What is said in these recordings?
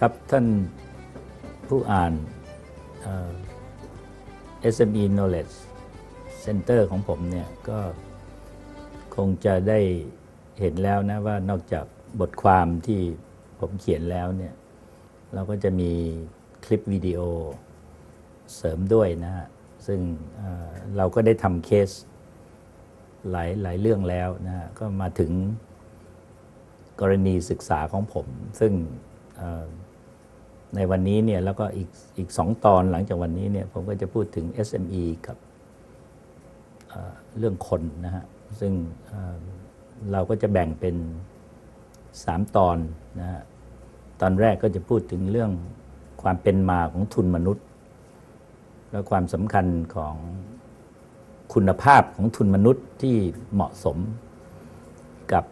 ครับท่านผู้อ่าน SME Knowledge Center ของผมเนี่ยก็คงจะได้เห็นแล้วนะว่านอกจากบทความที่ผมเขียนแล้วเนี่ยเราก็จะมีคลิปวิดีโอเสริมด้วยนะฮะซึ่งเเราก็ได้ทำเคสหลายหลายเรื่องแล้วนะฮะก็มาถึงกรณีศึกษาของผม ซึ่ง ในวันนี้เนี่ยแล้วก็อีกอีกสองตอนหลังจากวันนี้เนี่ยผมก็จะพูดถึง SME กับเอ่อเรื่องคนนะฮะซึ่งเเราก็จะแบ่งเป็น 3 ตอนนะฮะตอนแรกก็จะพูดถึงเรื่องความเป็นมาของทุนมนุษย์ และความสำคัญของคุณภาพของทุนมนุษย์ที่เหมาะสมกับ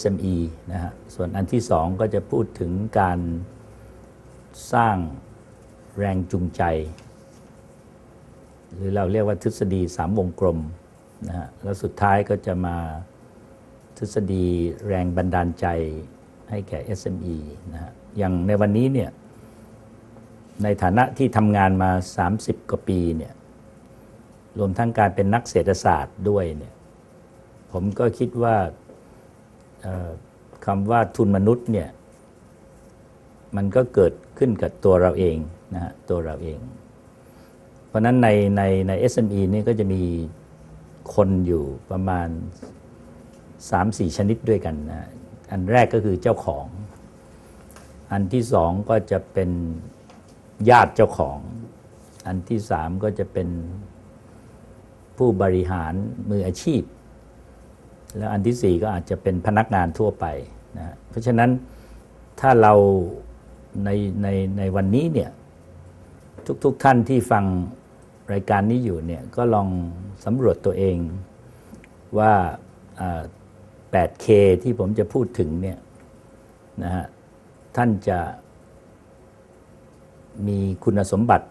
SME นะฮะ ส่วนอันที่สองก็จะพูดถึงการสร้างแรงจูงใจ หรือเราเรียกว่าทฤษฎีสามวงกลมนะฮะ แล้วสุดท้ายก็จะมาทฤษฎีแรงบันดาลใจให้แก่ SME นะฮะ อย่างในวันนี้เนี่ย ในฐานะที่ทำงานมา 30 กว่าปีเนี่ย รวมทั้งการเป็นนักเศรษฐศาสตร์ด้วยเนี่ย ผมก็คิดว่า คำว่าทุนมนุษย์เนี่ยมันก็เกิดขึ้นกับตัวเราเองนะฮะตัวเราเอง เพราะนั้นในในใน SME นี่ก็จะมีคนอยู่ประมาณ 3-4 ชนิดด้วยกันนะอันแรกก็คือเจ้าของ อันที่สองก็จะเป็นญาติเจ้าของ อันที่สามก็จะเป็นผู้บริหารมืออาชีพ แล้วอันที่สี่ก็อาจจะเป็นพนักงานทั่วไปนะเพราะฉะนั้นถ้าเราในในในวันนี้เนี่ยทุกๆทท่านที่ฟังรายการนี้อยู่เนี่ยก็ลองสำรวจตัวเองว่า 8K ที่ผมจะพูดถึงเนี่ยนะฮะท่านจะมีคุณสมบัติ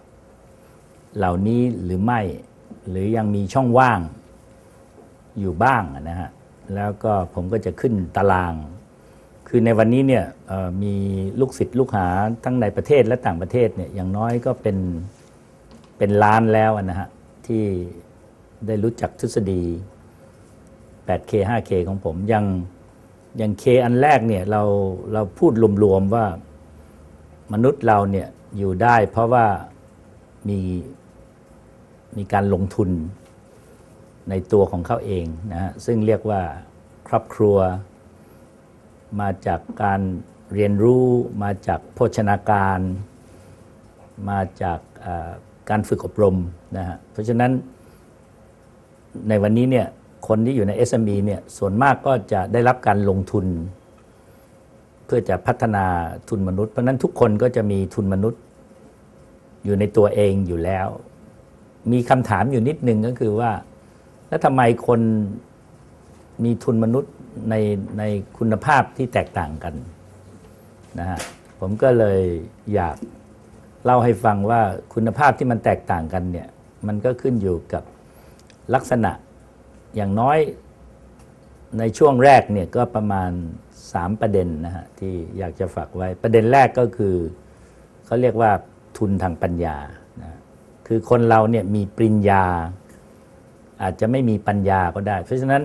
เหล่านี้หรือไม่ หรือยังมีช่องว่างอยู่บ้างนะฮะ แล้วก็ผมก็จะขึ้นตาราง คือในวันนี้เนี่ยมีลูกศิษย์ลูกหาทั้งในประเทศและต่างประเทศเนี่ยอย่างน้อยก็เป็นเป็นล้านแล้วนะฮะที่ได้รู้จักทฤษฎี 8K 5K ของผมยังยัง K อันแรกเนี่ยเราเราพูดรวมๆว่ามนุษย์เราเนี่ยอยู่ได้เพราะว่ามีมีการลงทุน ในตัวของเขาเองนะฮะซึ่งเรียกว่าครอบครัว มาจากการเรียนรู้มาจากโภชนาการ มาจากการฝึกอบรมนะฮะเพราะฉะนั้นในวันนี้เนี่ยคนที่อยู่ใน SME เนี่ยส่วนมากก็จะได้รับการลงทุน เพื่อจะพัฒนาทุนมนุษย์ เพราะฉะนั้นทุกคนก็จะมีทุนมนุษย์อยู่ในตัวเองอยู่แล้ว มีคำถามอยู่นิดนึงก็คือว่า แล้วทำไมคนมีทุนมนุษย์ในในคุณภาพที่แตกต่างกันนะฮะผมก็เลยอยากเล่าให้ฟังว่าคุณภาพที่มันแตกต่างกันเนี่ยมันก็ขึ้นอยู่กับลักษณะอย่างน้อยในช่วงแรกเนี่ยก็ประมาณ 3 ประเด็นนะฮะที่อยากจะฝากไว้ประเด็นแรกก็คือเขาเรียกว่าทุนทางปัญญานะคือคนเราเนี่ยมีปริญญา อาจจะไม่มีปัญญาก็ได้ เพราะฉะนั้น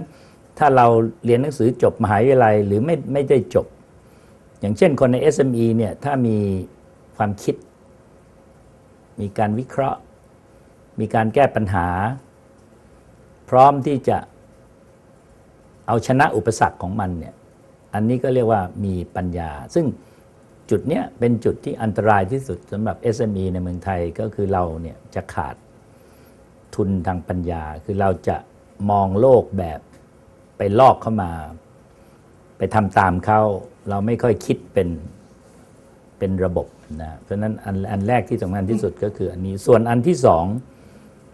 ถ้าเราเรียนหนังสือจบมหาวิทยาลัยหรือไม่ไม่ได้จบ อย่างเช่นคนใน SME เนี่ยถ้ามีความคิด มีการวิเคราะห์ มีการแก้ปัญหา พร้อมที่จะเอาชนะอุปสรรคของมันเนี่ยอันนี้ก็เรียกว่ามีปัญญา ซึ่งจุดเนี้ยเป็นจุดที่อันตรายที่สุดสำหรับ SME ในเมืองไทยก็คือเราเนี่ยจะขาด ทุนทางปัญญา คือเราจะมองโลกแบบไปลอกเข้ามา ไปทำตามเขาเราไม่ค่อยคิดเป็นเป็นระบบนะเพราะนั้นอันอันแรกที่สำคัญที่สุดก็คืออันนี้ส่วนอันที่สอง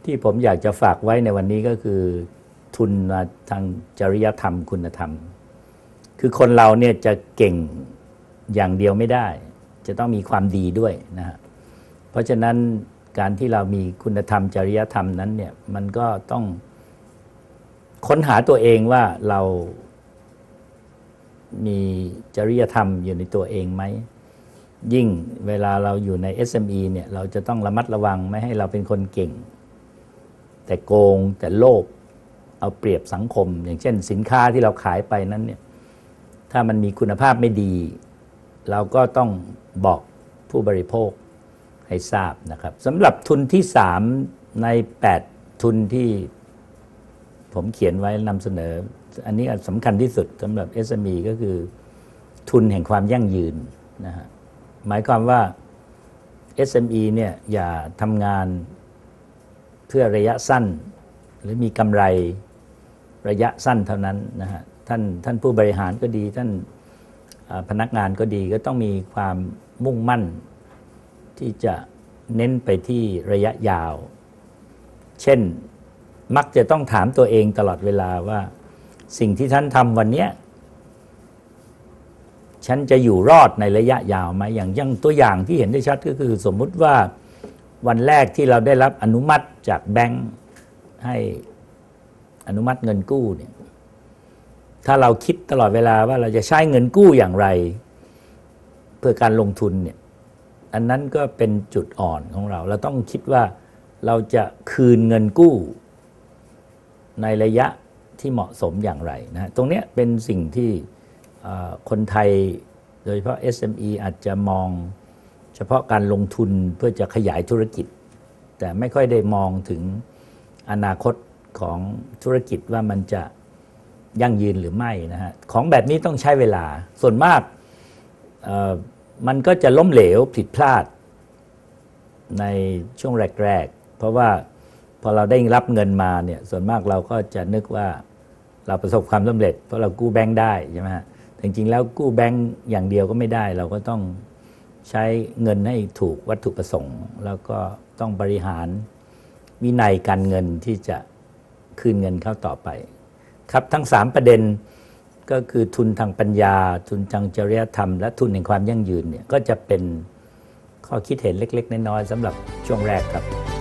ที่ผมอยากจะฝากไว้ในวันนี้ก็คือ ทุนมาทางจริยธรรมคุณธรรม คือคนเราเนี่ยจะเก่งอย่างเดียวไม่ได้ จะต้องมีความดีด้วยนะฮะเพราะฉะนั้น การที่เรามีคุณธรรมจริยธรรมนั้นเนี่ยมันก็ต้องค้นหาตัวเองว่าเรามีจริยธรรมอยู่ในตัวเองไหม ยิ่งเวลาเราอยู่ใน SME เนี่ยเราจะต้องระมัดระวังไม่ให้เราเป็นคนเก่ง แต่โกงแต่โลภเอาเปรียบสังคม อย่างเช่นสินค้าที่เราขายไปนั้นเนี่ยถ้ามันมีคุณภาพไม่ดี เราก็ต้องบอกผู้บริโภค ให้ทราบนะครับสำหรับทุนที่3ใน 8 ทุนที่ผมเขียนไว้นำเสนอ อันนี้สำคัญที่สุดสำหรับ SME ก็คือทุนแห่งความยั่งยืนนะฮะหมายความว่า SME เนี่ยอย่าทำงานเพื่อระยะสั้น หรือมีกำไรระยะสั้นเท่านั้นนะฮะท่านท่านผู้บริหารก็ดี ท่านพนักงานก็ดีก็ต้องมีความมุ่งมั่น ที่จะเน้นไปที่ระยะยาว เช่นมักจะต้องถามตัวเองตลอดเวลาว่า สิ่งที่ท่านทำวันนี้ฉันจะอยู่รอดในระยะยาวไหมอย่างยังตัวอย่างที่เห็นได้ชัดก็คือ สมมุติว่าวันแรกที่เราได้รับอนุมัติจากแบงค์ให้อนุมัติเงินกู้เนี่ยถ้าเราคิดตลอดเวลาว่าเราจะใช้เงินกู้อย่างไร เพื่อการลงทุนเนี่ย อันนั้นก็เป็นจุดอ่อนของเรา เราต้องคิดว่าเราจะคืนเงินกู้ในระยะที่เหมาะสมอย่างไรนะฮะตรงเนี้ยเป็นสิ่งที่คนไทยโดยเฉพาะ SME อาจจะมองเฉพาะการลงทุนเพื่อจะขยายธุรกิจ แต่ไม่ค่อยได้มองถึงอนาคตของธุรกิจว่ามันจะยั่งยืนหรือไม่นะฮะของแบบนี้ต้องใช้เวลาส่วนมากเมันก็จะล้มเหลวผิดพลาด ในช่วงแรก ๆ เพราะว่าพอเราได้รับเงินมาเนี่ยส่วนมากเราก็จะนึกว่าเราประสบความสำเร็จ เพราะเรากู้แบงค์ได้ใช่ไหมฮะแต่จริงๆแล้วกู้แบงค์อย่างเดียวก็ไม่ได้ เราก็ต้องใช้เงินให้ถูกวัตถุประสงค์ แล้วก็ต้องบริหารวินัยการเงินที่จะคืนเงินเข้าต่อไป ครับทั้ง 3 ประเด็น ก็คือทุนทางปัญญา ทุนทางจริยธรรม และทุนแห่งความยั่งยืนเนี่ยก็จะเป็นข้อคิดเห็นเล็ก ๆ น้อยๆสำหรับช่วงแรกครับ